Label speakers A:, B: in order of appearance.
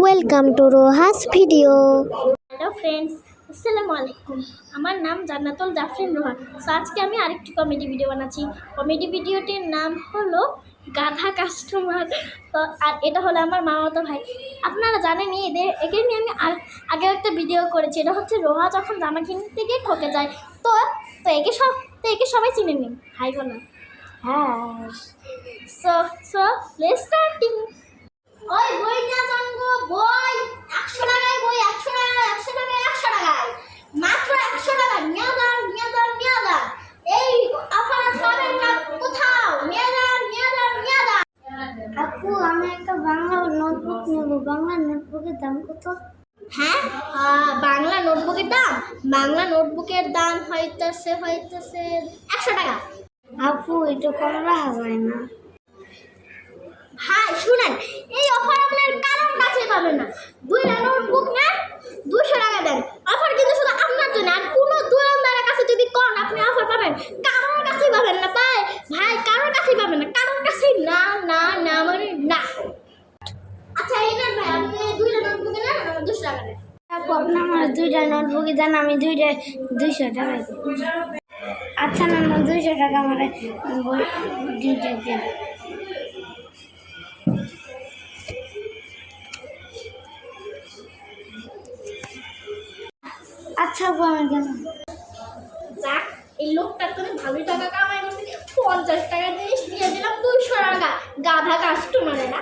A: Welcome to Rohas video
B: hello friends আসসালামু আলাইকুম আমার নাম জান্নাতুল জাফরিন রোহান সো আজকে আমি আরেকটি কমেডি ভিডিও বানাচ্ছি। কমেডি ভিডিওটির নাম হলো গাধা কাস্টমার তো আর এটা হলো আমার মামাতো ভাই। আপনারা জানেনই এদের একে নিয়ে আমি আর আগে একটা ভিডিও করেছি। এটা হচ্ছে রোহা যখন জামা কিনতে গিয়ে ঠকে যায়। তো তো একে সব তো একে সবাই চিনে নিন। হাই বলো
A: হ্যাঁ।
B: সো সো লেটস স্টার্টিং ওই বই না জানব বই একশো টাকায় বই একশো টাকায় একশো টাকায় একশো টাকায় মাত্র একশো টাকা নিয়ে যান নিয়ে যান নিয়ে যান এই অফার পাবেন না কোথাও নিয়ে যান নিয়ে যান নিয়ে যান
A: আপু আমি একটা বাংলা নোটবুক নেব। বাংলা নোটবুকের দাম কত?
B: হ্যাঁ? বাংলা নোটবুকের দাম? বাংলা নোটবুকের দাম হইতেছে হইতেছে একশো টাকা।
A: আপু এটা কম রাখা যায় না।
B: ভাই শুনেন এই অফার আপনার কারোর কাছে পাবে না। দুই নেন দুশো টাকা দেন অফার কিন্তু শুধু আপনার জন্য আর কোনো দোকানদারের কাছে যদি কন আপনি অফার পাবেন কারোর কাছেই পাবেন না ভাই ভাই কারোর কাছেই পাবেন না কারোর কাছেই না না না মানে না আচ্ছা এই নেন ভাই আপনি দুইটা নোটবুক নেন আমার দুশো টাকা দেন
A: আপু আমার দুইটা নোটবুকে দেন আমি দুইটা, দুইশো টাকা আচ্ছা না না, দুইশো টাকা আমার দুইটা দেন। আচ্ছা আমি গেলাম
B: যাক, এই লোকটার তো ভালোই টাকা কামাই করছে পঞ্চাশ টাকা জিনিস দিয়ে দিলাম দুইশো টাকা। গাধা কাস্টমারে না